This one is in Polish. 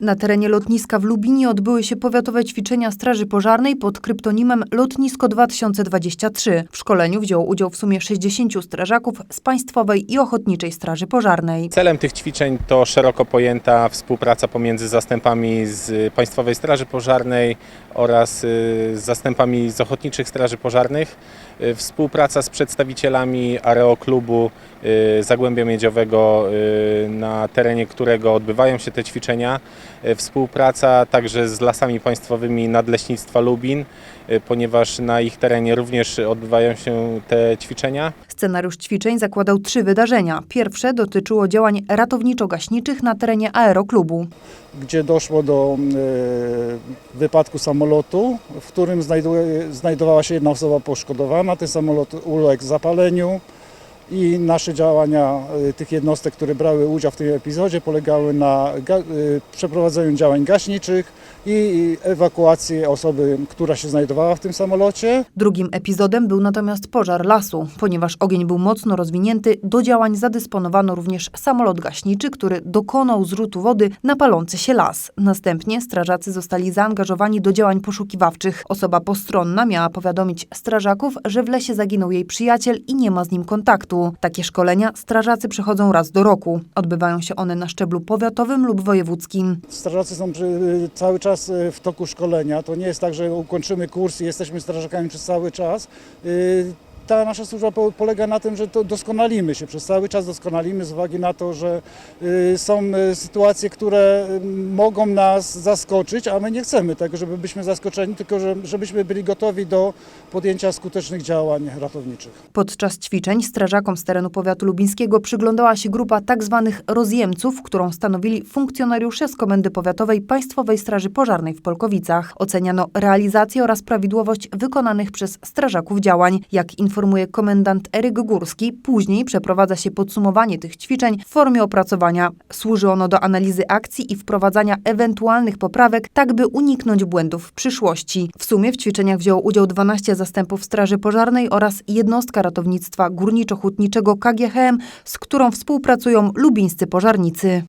Na terenie lotniska w Lubinie odbyły się powiatowe ćwiczenia Straży Pożarnej pod kryptonimem Lotnisko 2023. W szkoleniu wzięło udział w sumie 60 strażaków z Państwowej i Ochotniczej Straży Pożarnej. Celem tych ćwiczeń to szeroko pojęta współpraca pomiędzy zastępami z Państwowej Straży Pożarnej oraz y, z zastępami z Ochotniczych Straży Pożarnych. Y, Współpraca z przedstawicielami Aeroklubu y, Zagłębia Miedziowego, na terenie którego odbywają się te ćwiczenia. Y, Współpraca także z Lasami Państwowymi Nadleśnictwa Lubin, y, ponieważ na ich terenie również odbywają się te ćwiczenia. Scenariusz ćwiczeń zakładał trzy wydarzenia. Pierwsze dotyczyło działań ratowniczo-gaśniczych na terenie aeroklubu. gdzie doszło do e, wypadku samolotu, w którym znajduje, znajdowała się jedna osoba poszkodowana. Ten samolot uległ zapaleniu i nasze działania e, tych jednostek, które brały udział w tym epizodzie, polegały na e, przeprowadzeniu działań gaśniczych i ewakuacji osoby, która się znajdowała w tym samolocie. Drugim epizodem był natomiast pożar lasu. Ponieważ ogień był mocno rozwinięty, do działań zadysponowano również samolot gaśniczy, który dokonał zrzutu wody na palący się las. Następnie strażacy zostali zaangażowani do działań poszukiwawczych. Osoba postronna miała powiadomić strażaków, że w lesie zaginął jej przyjaciel i nie ma z nim kontaktu. Takie szkolenia strażacy przechodzą raz do roku. Odbywają się one na szczeblu powiatowym lub wojewódzkim. Strażacy są przy, cały czas e, w toku szkolenia. To nie jest tak, że ukończymy kurs i jesteśmy strażakami przez cały czas. Ta nasza służba po- polega na tym, że to doskonalimy się, przez cały czas doskonalimy z uwagi na to, że y, są y, sytuacje, które y, mogą nas zaskoczyć, a my nie chcemy tego, żeby byliśmy zaskoczeni, tylko że- żebyśmy byli gotowi do podjęcia skutecznych działań ratowniczych. Podczas ćwiczeń strażakom z terenu powiatu lubińskiego przyglądała się grupa tzw. rozjemców, którą stanowili funkcjonariusze z Komendy Powiatowej Państwowej Straży Pożarnej w Polkowicach. Oceniano realizację oraz prawidłowość wykonanych przez strażaków działań. Jak informuje komendant Eryk Górski, później przeprowadza się podsumowanie tych ćwiczeń w formie opracowania. Służy ono do analizy akcji i wprowadzania ewentualnych poprawek, tak by uniknąć błędów w przyszłości. W sumie w ćwiczeniach wzięło udział 12 zastępów Straży Pożarnej oraz jednostka ratownictwa górniczo-hutniczego KGHM, z którą współpracują lubińscy pożarnicy.